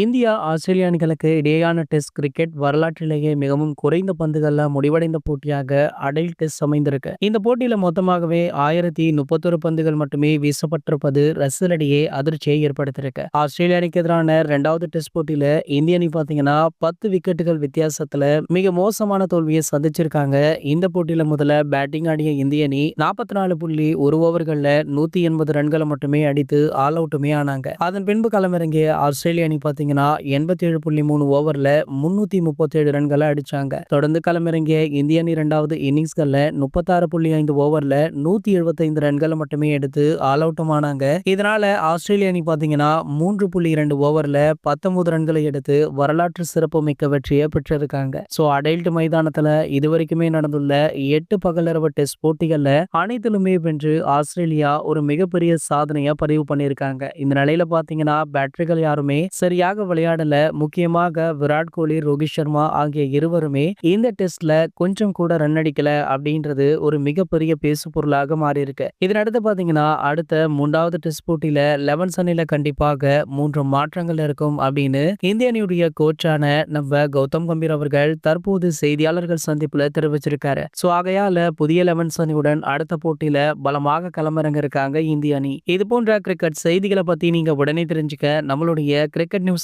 India ஆஸ்திரேலிய அணிகளுக்கு இடையேயான test cricket வரலாற்றிலேயே மிகவும் குறைந்த பந்துகள்ல முடிவடைந்த போட்டியாக அடைல் டெஸ்ட் அமைந்திருக்கு. இந்த போட்டியில மொத்தமாகவே ஆயிரத்தி முப்பத்தொரு பந்துகள் மட்டுமே வீசப்பட்டிருப்பது ரசிகரிடையே அதிர்ச்சியை ஏற்படுத்தியிருக்கு. ஆஸ்திரேலிய அணிக்கு எதிரான இரண்டாவது டெஸ்ட் போட்டியில இந்திய அணி பாத்தீங்கன்னா பத்து விக்கெட்டுகள் வித்தியாசத்துல மிக மோசமான தோல்வியை சந்திச்சிருக்காங்க. இந்த போட்டியில முதல்ல பேட்டிங் ஆடிய இந்திய அணி நாற்பத்தி நாலு புள்ளி ஒரு ஓவர்கள்ல நூத்தி எண்பது ரன்களை மட்டுமே அடித்து ஆல் அவுட்டுமே ஆனாங்க. அதன் பின்பு களமிறங்கிய ஆஸ்திரேலிய அணி பாத்தீங்கன்னா எண்பத்தி ஏழு புள்ளி மூணு ஓவர்ல முன்னூத்தி முப்பத்தி ஏழு ரன்களை அடிச்சாங்க. தொடர்ந்து களமிறங்கிய இந்திய அணி இரண்டாவது இன்னிங்ஸ்கள்ல முப்பத்தாறு புள்ளி ஐந்து ஓவர்ல நூத்தி எழுபத்தைந்து ரன்களை மட்டுமே எடுத்து ஆல் அவுட்டும் ஆனாங்க இதனால ஆஸ்திரேலிய அணி பார்த்தீங்கன்னா மூன்று புள்ளி இரண்டு ஓவர்ல பத்தொன்பது ரன்களை எடுத்து வரலாற்று சிறப்புமிக்க வெற்றியை பெற்றிருக்காங்க. ஸோ அடைல்ட் மைதானத்துல இதுவரைக்குமே நடந்துள்ள எட்டு பகலரவ டெஸ்ட் போட்டிகளில் அனைத்திலுமே வென்று ஆஸ்திரேலியா ஒரு மிகப்பெரிய சாதனையை பதிவு பண்ணியிருக்காங்க. இந்த நிலையில பார்த்தீங்கன்னா பேட்டரிகள் யாருமே சரியாக விளையாடல. முக்கியமாக விராட் கோலி ரோஹித் சர்மா ஆகிய இருவருமே இந்த டெஸ்ட்ல கொஞ்சம் கூட ரன் அடிக்கல அப்படின்றது ஒரு மிகப்பெரிய பேசு பொருளாக மாறி இருக்கு இதனடுத்து பாத்தீங்கன்னா அடுத்த மூன்றாவது டெஸ்ட் போட்டியில லெவன் சனில கண்டிப்பாக மூன்று மாற்றங்கள் இருக்கும் அப்படின்னு இந்திய அணியுடைய கோச்சான நம்ம கௌதம் கம்பீர் அவர்கள் தற்போது செய்தியாளர்கள் சந்திப்புல தெரிவிச்சிருக்காரு. சோ ஆகையால புதிய லெவன்ஸ் அணியுடன் அடுத்த போட்டியில பலமாக களமிறங்க இருக்காங்க இந்திய அணி. இது போன்ற கிரிக்கெட் செய்திகளை பத்தி நீங்க உடனே தெரிஞ்சுக்க நம்மளுடைய கிரிக்கெட் நியூஸ்